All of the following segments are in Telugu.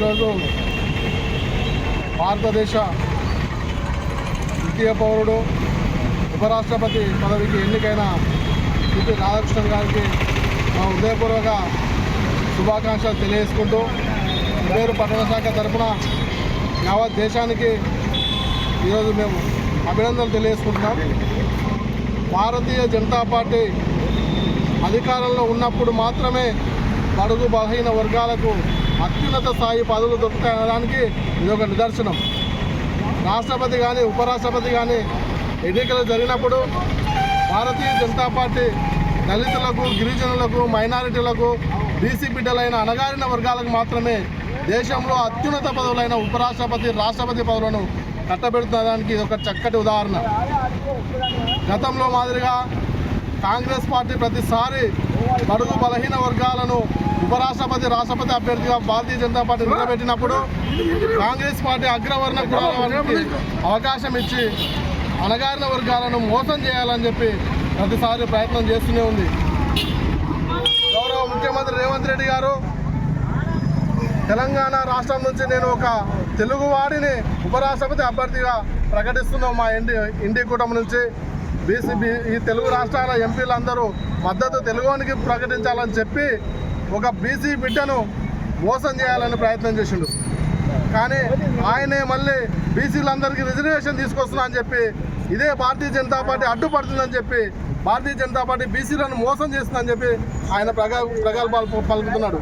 ఈరోజు భారతదేశ ద్వితీయ పౌరుడు ఉపరాష్ట్రపతి పదవికి ఎన్నికైన సిపి రాధాకృష్ణన్ గారికి మా హృదయపూర్వక శుభాకాంక్షలు తెలియజేసుకుంటూ పేరు పట్టణ శాఖ తరఫున యావత్ దేశానికి ఈరోజు మేము అభినందనలు తెలియజేసుకుంటున్నాం. భారతీయ జనతా పార్టీ అధికారంలో ఉన్నప్పుడు మాత్రమే బడుగు బలహీన వర్గాలకు అత్యున్నత స్థాయి పదవులు దొరుకుతాయనడానికి ఇది ఒక నిదర్శనం. రాష్ట్రపతి కానీ ఉపరాష్ట్రపతి కానీ ఎన్నికలు జరిగినప్పుడు భారతీయ జనతా పార్టీ దళితులకు గిరిజనులకు మైనారిటీలకు బీసీ బిడ్డలైన అణగారిన వర్గాలకు మాత్రమే దేశంలో అత్యున్నత పదవులైన ఉపరాష్ట్రపతి రాష్ట్రపతి పదవులను కట్టబెడుతున్నదానికి ఇది ఒక చక్కటి ఉదాహరణ. గతంలో మాదిరిగా కాంగ్రెస్ పార్టీ ప్రతిసారి బడుగు బలహీన వర్గాలను ఉపరాష్ట్రపతి రాష్ట్రపతి అభ్యర్థిగా భారతీయ జనతా పార్టీ నిలబెట్టినప్పుడు కాంగ్రెస్ పార్టీ అగ్రవర్ణ కులాలకి అవకాశం ఇచ్చి అణగారిన వర్గాలను మోసం చేయాలని చెప్పి ప్రతిసారి ప్రయత్నం చేస్తూనే ఉంది. గౌరవ ముఖ్యమంత్రి రేవంత్ రెడ్డి గారు తెలంగాణ రాష్ట్రం నుంచి నేను ఒక తెలుగువాడిని ఉపరాష్ట్రపతి అభ్యర్థిగా ప్రకటిస్తున్నాం మా ఇండి ఇండి కూటమి నుంచి. బీసీబీ ఈ తెలుగు రాష్ట్రాల ఎంపీలందరూ మద్దతు తెలుగువానికి ప్రకటించాలని చెప్పి ఒక బీసీ బిడ్డను మోసం చేయాలని ప్రయత్నం చేసిండు. కానీ ఆయనే మళ్ళీ బీసీలందరికీ రిజర్వేషన్ తీసుకొస్తున్నా అని చెప్పి ఇదే భారతీయ జనతా పార్టీ అడ్డుపడుతుందని చెప్పి భారతీయ జనతా పార్టీ బీసీలను మోసం చేస్తుందని చెప్పి ఆయన ప్రగా ప్రగల్భాలు పలుకుతున్నాడు.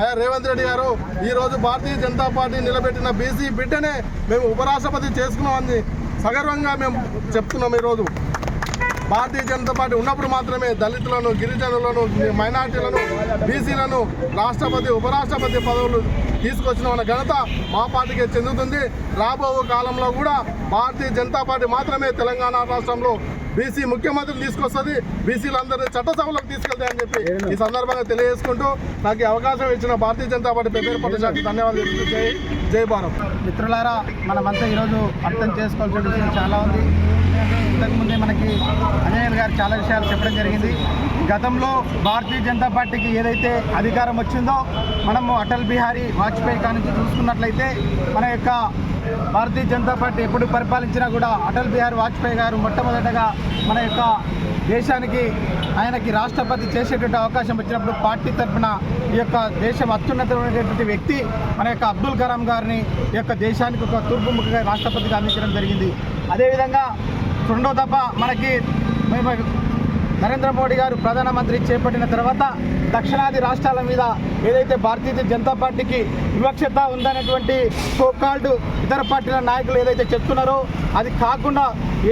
అయ్యా రేవంత్ రెడ్డి గారు ఈరోజు భారతీయ జనతా పార్టీ నిలబెట్టిన బీసీ బిడ్డనే మేము ఉపరాష్ట్రపతి చేసుకున్నామని సగర్వంగా మేము చెప్తున్నాం ఈరోజు. భారతీయ జనతా పార్టీ ఉన్నప్పుడు మాత్రమే దళితులను గిరిజనులను మైనార్టీలను బీసీలను రాష్ట్రపతి ఉపరాష్ట్రపతి పదవులు తీసుకొచ్చిన మన ఘనత మా పార్టీకి చెందుతుంది. రాబో కాలంలో కూడా భారతీయ జనతా పార్టీ మాత్రమే తెలంగాణ రాష్ట్రంలో బీసీ ముఖ్యమంత్రి తీసుకొస్తుంది. బీసీలందరినీ చట్టసభలకు తీసుకెళ్తాయని చెప్పి ఈ సందర్భంగా తెలియజేసుకుంటూ నాకు అవకాశం ఇచ్చిన భారతీయ జనతా పార్టీ పెద్ద శాఖకి ధన్యవాదాలు జై భారత్. మిత్రులారా మనమంతా ఈరోజు అర్థం చేసుకోవాల్సిన విషయం చాలా ఉంది. ఇంతకుముందే మనకి అంజనేయులు గారు చాలా విషయాలు చెప్పడం జరిగింది. గతంలో భారతీయ జనతా పార్టీకి ఏదైతే అధికారం వచ్చిందో మనము అటల్ బిహారీ వాజ్పేయి కానుంచి చూసుకున్నట్లయితే మన యొక్క భారతీయ జనతా పార్టీ ఎప్పుడు పరిపాలించినా కూడా అటల్ బిహారీ వాజ్పేయి గారు మొట్టమొదటగా మన యొక్క దేశానికి ఆయనకి రాష్ట్రపతి చేసేటువంటి అవకాశం వచ్చినప్పుడు పార్టీ తరఫున ఈ యొక్క దేశం అత్యున్నతమైనటువంటి వ్యక్తి మన యొక్క అబ్దుల్ కలాం గారిని ఈ యొక్క దేశానికి ఒక తూర్పు ముఖంగా రాష్ట్రపతిగా అందించడం జరిగింది. అదేవిధంగా రెండో తప్ప మనకి మేము నరేంద్ర మోడీ గారు ప్రధానమంత్రి చేపట్టిన తర్వాత దక్షిణాది రాష్ట్రాల మీద ఏదైతే భారతీయ జనతా పార్టీకి వివక్షత ఉందనేటువంటి సోకాల్డ్ ఇతర పార్టీల నాయకులు ఏదైతే చెప్తున్నారో అది కాకుండా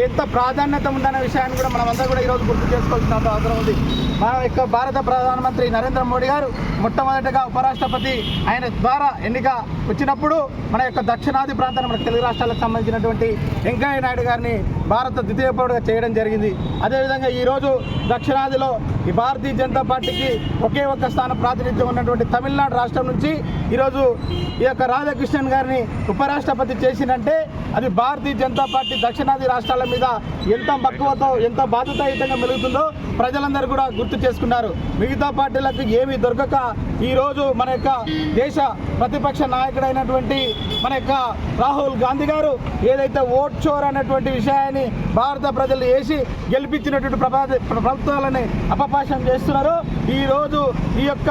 ఎంత ప్రాధాన్యత ఉందనే విషయాన్ని కూడా మనమంతా కూడా ఈరోజు గుర్తు చేసుకోవాల్సిన అవసరం ఉంది. మన యొక్క భారత ప్రధానమంత్రి నరేంద్ర మోడీ గారు మొట్టమొదటగా ఉపరాష్ట్రపతి ఆయన ద్వారా ఎన్నిక వచ్చినప్పుడు మన యొక్క దక్షిణాది ప్రాంతాన్ని మన తెలుగు రాష్ట్రాలకు సంబంధించినటువంటి వెంకయ్య నాయుడు గారిని భారత ద్వితీయ పౌరుడుగా చేయడం జరిగింది. అదేవిధంగా ఈరోజు దక్షిణాదిలో ఈ భారతీయ జనతా పార్టీకి ఒకే ఒక్క స్థానం ప్రాతినిధ్యం ఉన్నటువంటి తమిళనాడు రాష్ట్రం నుంచి ఈరోజు ఈ యొక్క రాధాకృష్ణన్ గారిని ఉపరాష్ట్రపతి చేసినంటే అది భారతీయ జనతా పార్టీ దక్షిణాది రాష్ట్రాల మీద ఎంత మక్కువతో ఎంత బాధ్యతాయుతంగా మెలుగుతుందో ప్రజలందరూ కూడా గుర్తు చేసుకున్నారు. మిగతా పార్టీలకు ఏమీ దొరకక ఈరోజు మన యొక్క దేశ ప్రతిపక్ష నాయకుడైనటువంటి మన యొక్క రాహుల్ గాంధీ గారు ఏదైతే ఓట్ చోర్ అనేటువంటి విషయాన్ని భారత ప్రజలు వేసి గెలిపించినటువంటి ప్రభా ప్రభుత్వాలని అపపాశం చేస్తున్నారో. ఈరోజు ఈ యొక్క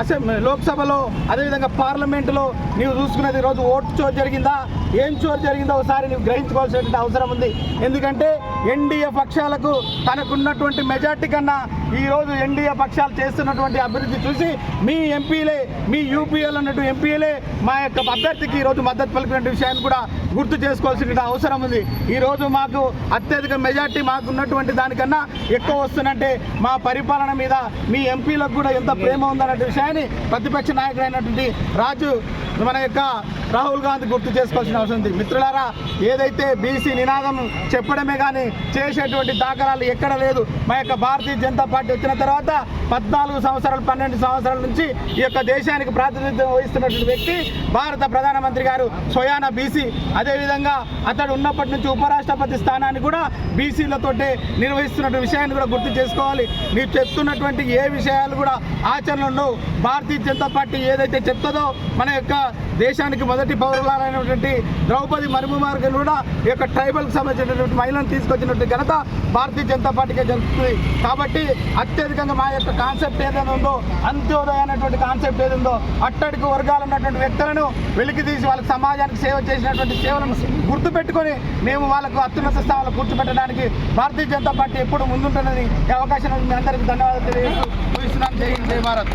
అసెంబ్లీ లోక్సభలో అదేవిధంగా పార్లమెంటులో నీవు చూసుకున్నది ఈరోజు ఓట్ చోర్ జరిగిందా? ఏం చోరు జరిగిందో ఒకసారి నువ్వు గ్రహించుకోవాల్సినటువంటి అవసరం ఉంది. ఎందుకంటే ఎన్డీఏ పక్షాలకు తనకున్నటువంటి మెజార్టీ కన్నా ఈరోజు ఎన్డీఏ పక్షాలు చేస్తున్నటువంటి అభివృద్ధి చూసి మీ ఎంపీలే మీ యూపీఎల్ అన్నట్టు ఎంపీలే మా యొక్క అభ్యర్థికి ఈరోజు మద్దతు పలికినటువంటి విషయాన్ని కూడా గుర్తు చేసుకోవాల్సిన అవసరం ఉంది. ఈరోజు మాకు అత్యధిక మెజార్టీ మాకు ఉన్నటువంటి దానికన్నా ఎక్కువ వస్తుందంటే మా పరిపాలన మీద మీ ఎంపీలకు కూడా ఎంత ప్రేమ ఉందన్నటువంటి విషయాన్ని ప్రతిపక్ష నాయకుడైనటువంటి రాజు మన యొక్క రాహుల్ గాంధీ గుర్తు చేసుకోవాల్సిన అవసరం ఉంది. మిత్రులారా ఏదైతే బీసీ నినాదం చెప్పడమే కానీ చేసేటువంటి దాఖలాలు ఎక్కడ లేదు. మా యొక్క భారతీయ జనతా పార్టీ వచ్చిన తర్వాత పద్నాలుగు సంవత్సరాలు పన్నెండు సంవత్సరాల నుంచి ఈ యొక్క దేశానికి ప్రాతినిధ్యం వహిస్తున్నటువంటి వ్యక్తి భారత ప్రధానమంత్రి గారు స్వయాన బీసీ. అదేవిధంగా అతడు ఉన్నప్పటి నుంచి ఉపరాష్ట్రపతి స్థానాన్ని కూడా బీసీలతోటే నిర్వహిస్తున్న విషయాన్ని కూడా గుర్తు చేసుకోవాలి. మీరు చెప్తున్నటువంటి ఏ విషయాలు కూడా ఆచరణలో భారతీయ జనతా పార్టీ ఏదైతే చెప్తుందో మన యొక్క దేశానికి మొదటి పౌరులైనటువంటి ద్రౌపది మరుము మార్గం కూడా ఈ యొక్క ట్రైబల్కి సంబంధించినటువంటి మహిళను తీసుకొచ్చినటువంటి ఘనత భారతీయ జనతా పార్టీకే జరుగుతుంది. కాబట్టి అత్యధికంగా మా యొక్క కాన్సెప్ట్ ఏదైనా ఉందో అంత్యోదయ అనేటువంటి కాన్సెప్ట్ ఏది అట్టడికి వర్గాలు ఉన్నటువంటి వ్యక్తులను వెలికి తీసి వాళ్ళకి సమాజానికి సేవ చేసినటువంటి సేవలను గుర్తుపెట్టుకొని మేము వాళ్ళకు అత్యున్నత స్థానంలో కూర్చోబెట్టడానికి భారతీయ జనతా పార్టీ ఎప్పుడు ముందుంటున్నది ఈ అవకాశం మీ అందరికీ ధన్యవాదాలు తెలియజేస్తూ ముగిస్తున్నాను. జై హింద్ జై భారత్.